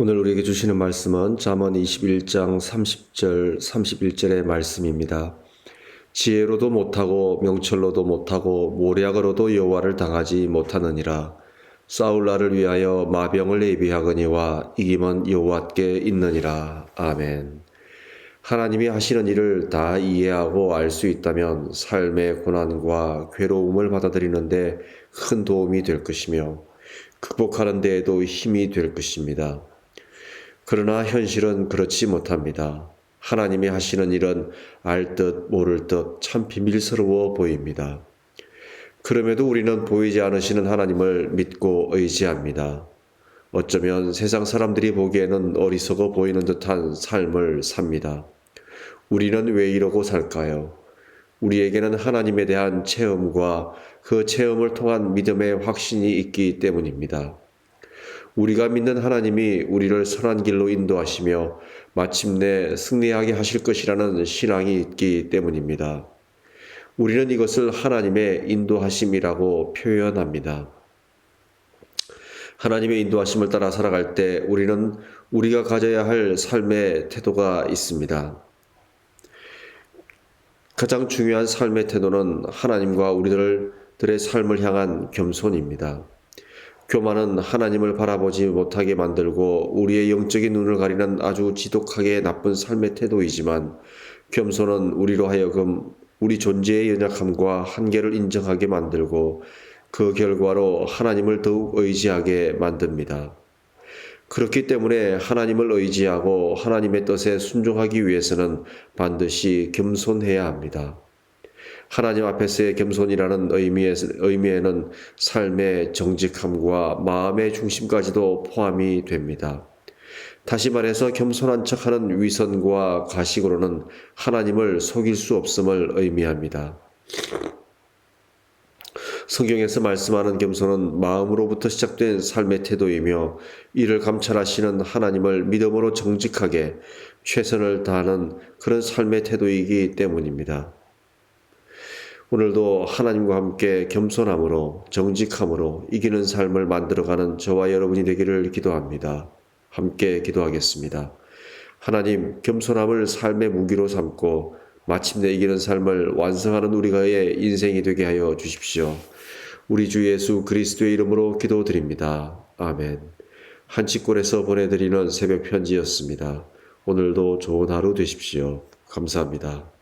오늘 우리에게 주시는 말씀은 잠언 21장 30절 31절의 말씀입니다. 지혜로도 못하고 명철로도 못하고 모략으로도 여호와를 당하지 못하느니라. 싸울 날을 위하여 마병을 예비하거니와 이김은 여호와께 있느니라. 아멘. 하나님이 하시는 일을 다 이해하고 알 수 있다면 삶의 고난과 괴로움을 받아들이는데 큰 도움이 될 것이며 극복하는 데에도 힘이 될 것입니다. 그러나 현실은 그렇지 못합니다. 하나님이 하시는 일은 알 듯 모를 듯 참 비밀스러워 보입니다. 그럼에도 우리는 보이지 않으시는 하나님을 믿고 의지합니다. 어쩌면 세상 사람들이 보기에는 어리석어 보이는 듯한 삶을 삽니다. 우리는 왜 이러고 살까요? 우리에게는 하나님에 대한 체험과 그 체험을 통한 믿음의 확신이 있기 때문입니다. 우리가 믿는 하나님이 우리를 선한 길로 인도하시며 마침내 승리하게 하실 것이라는 신앙이 있기 때문입니다. 우리는 이것을 하나님의 인도하심이라고 표현합니다. 하나님의 인도하심을 따라 살아갈 때 우리는 우리가 가져야 할 삶의 태도가 있습니다. 가장 중요한 삶의 태도는 하나님과 우리들의 삶을 향한 겸손입니다. 교만은 하나님을 바라보지 못하게 만들고 우리의 영적인 눈을 가리는 아주 지독하게 나쁜 삶의 태도이지만 겸손은 우리로 하여금 우리 존재의 연약함과 한계를 인정하게 만들고 그 결과로 하나님을 더욱 의지하게 만듭니다. 그렇기 때문에 하나님을 의지하고 하나님의 뜻에 순종하기 위해서는 반드시 겸손해야 합니다. 하나님 앞에서의 겸손이라는 의미에는 삶의 정직함과 마음의 중심까지도 포함이 됩니다. 다시 말해서 겸손한 척하는 위선과 가식으로는 하나님을 속일 수 없음을 의미합니다. 성경에서 말씀하는 겸손은 마음으로부터 시작된 삶의 태도이며 이를 감찰하시는 하나님을 믿음으로 정직하게 최선을 다하는 그런 삶의 태도이기 때문입니다. 오늘도 하나님과 함께 겸손함으로 정직함으로 이기는 삶을 만들어가는 저와 여러분이 되기를 기도합니다. 함께 기도하겠습니다. 하나님, 겸손함을 삶의 무기로 삼고 마침내 이기는 삶을 완성하는 우리가의 인생이 되게 하여 주십시오. 우리 주 예수 그리스도의 이름으로 기도드립니다. 아멘. 한치골에서 보내드리는 새벽 편지였습니다. 오늘도 좋은 하루 되십시오. 감사합니다.